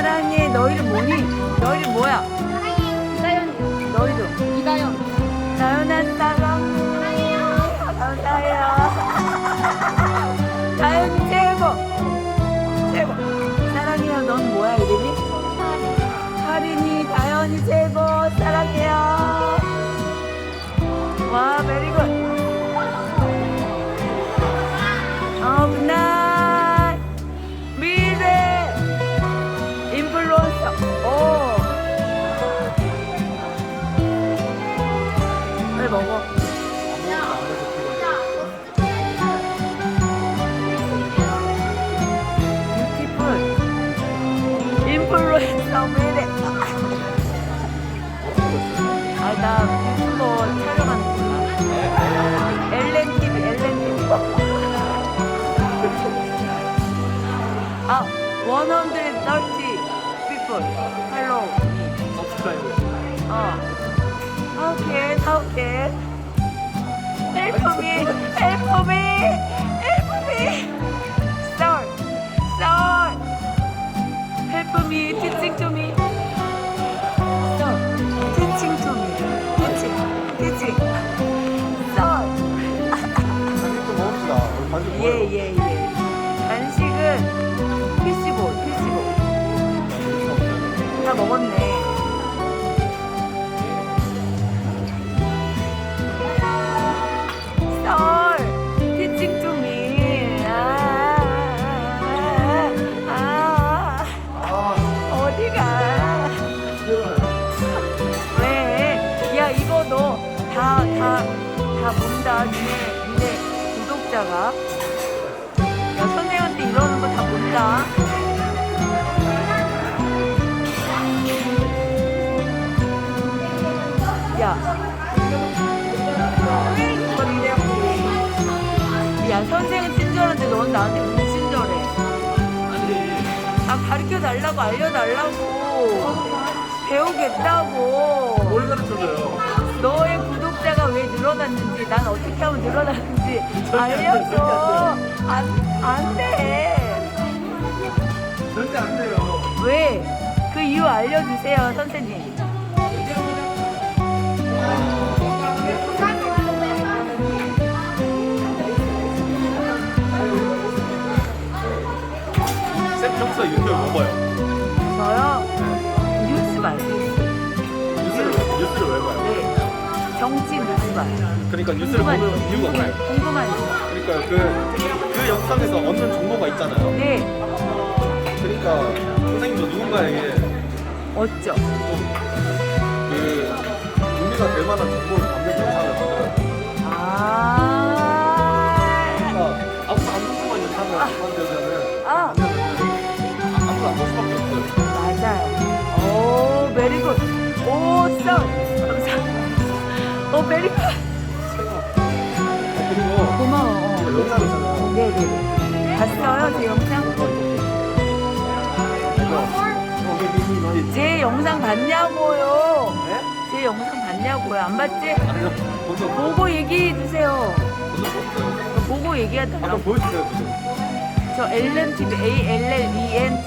사랑해. 너 이름 뭐니? 너 이름 뭐야? 먹어? 뷰티풀. 인플루엔서 미래 아 나 유튜버 촬영하는구나 엘렌TV 엘렌TV 아 130 people hello. 어 how can help me help me help me. Start help me to 다 본다. 니네 니네. 구독자가. 야 선생한테 이러는 거 다 본다. 야. 야 선생은 친절한데 넌 나한테 불친절해? 아 가르쳐 달라고 알려달라고. 배우겠다고. 뭘 가르쳐줘요? 너의 구독자가 왜 늘어났는지 난 어떻게 하면 늘어났는지 알려줘 안, 안돼 절대 안 돼요. 왜? 그 이유 알려주세요 선생님 쌤 평소에 유튜브 뭐 봐요? 저요 뉴스 봐요 정치 뉴스 봐요 그러니까 뉴스를 궁금한 보면 이유가 뭐예요? 궁금한 이유 그러니까 그, 그 영상에서 얻는 정보가 있잖아요. 네 그러니까 선생님도 누군가에게 어쩌 그 의미가 될 만한 정보를 담는 영상을 만들어요. 아, 그러니까 아무도 안 궁금한 영상을 만들면은 아. 만들면은 아무도 안 볼 수밖에 없어요. 맞아요. 오, 메리굿. 오, 써. 아, 그리고 고마워. 영상 있잖아요. 네네. 봤어요, 제 영상? 제 영상 봤냐고요. 네? 제 영상 봤냐고요. 안 봤지? 아니요. 먼저 보고 얘기해 주세요. 먼저. 보고 얘기하더라고. 한번 보여주세요. 지금. 저 엘렌TV, A-L-L-E-N